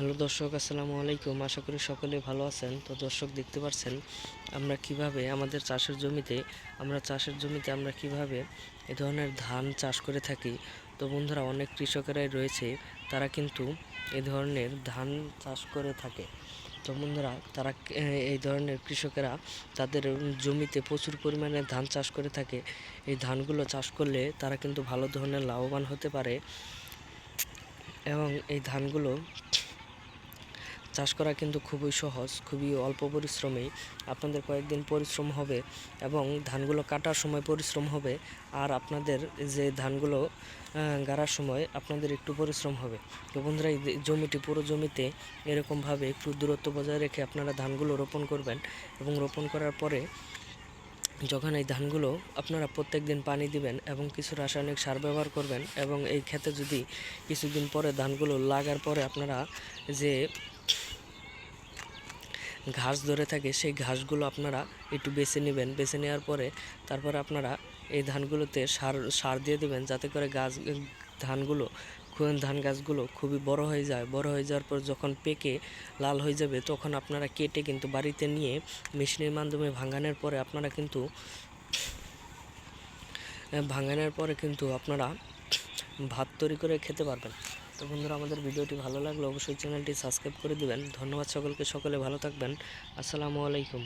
Hello দর্শক, আসসালামু আলাইকুম। আশা করি সকলে ভালো আছেন। তো দর্শক, দেখতে পাচ্ছেন আমরা কীভাবে আমাদের চাষের জমিতে, আমরা চাষের জমিতে আমরা কীভাবে এ ধরনের ধান চাষ করে থাকি? তো বন্ধুরা, অনেক কৃষকেরাই রয়েছে, তারা কিন্তু এ ধরনের ধান চাষ করে থাকে। তো বন্ধুরা, তারা এই ধরনের কৃষকেরা তাদের জমিতে প্রচুর পরিমাণে ধান চাষ করে থাকে। এই ধানগুলো চাষ করলে তারা কিন্তু ভালো ধরনের লাভবান হতে পারে এবং এই ধানগুলো চাষ করা কিন্তু খুবই সহজ, খুবই অল্প পরিশ্রমেই। আপনাদের কয়েকদিন পরিশ্রম হবে এবং ধানগুলো কাটার সময় পরিশ্রম হবে আর আপনাদের যে ধানগুলো গাড়ার সময় আপনাদের একটু পরিশ্রম হবে। তো বন্ধুরা, এই জমিটি, পুরো জমিতে এরকমভাবে একটু দূরত্ব বজায় রেখে আপনারা ধানগুলো রোপণ করবেন এবং রোপণ করার পরে যখন এই ধানগুলো আপনারা প্রত্যেক দিন পানি দিবেন এবং কিছু রাসায়নিক সার ব্যবহার করবেন এবং এই ক্ষেতে যদি কিছুদিন পরে ধানগুলো লাগার পরে আপনারা যে ঘাস ধরে থাকে, সেই ঘাসগুলো আপনারা একটু বেছে নেবেন। বেছে নেওয়ার পরে তারপরে আপনারা এই ধানগুলোতে সার সার দিয়ে দেবেন যাতে করে গাছ, ধানগুলো ধান গাছগুলো খুবই বড় হয়ে যায়। বড় হয়ে যাওয়ার পর যখন পেকে লাল হয়ে যাবে, তখন আপনারা কেটে কিন্তু বাড়িতে নিয়ে মেশিনের মাধ্যমে ভাঙানোর পরে আপনারা কিন্তু, ভাঙানোর পরে কিন্তু আপনারা ভাত তৈরি করে খেতে পারবেন। তো বন্ধুরা, আমাদের ভিডিওটি ভালো লাগলে অবশ্যই চ্যানেলটি সাবস্ক্রাইব করে দেবেন। ধন্যবাদ সকলকে, সকলে ভালো থাকবেন। আসসালামু আলাইকুম।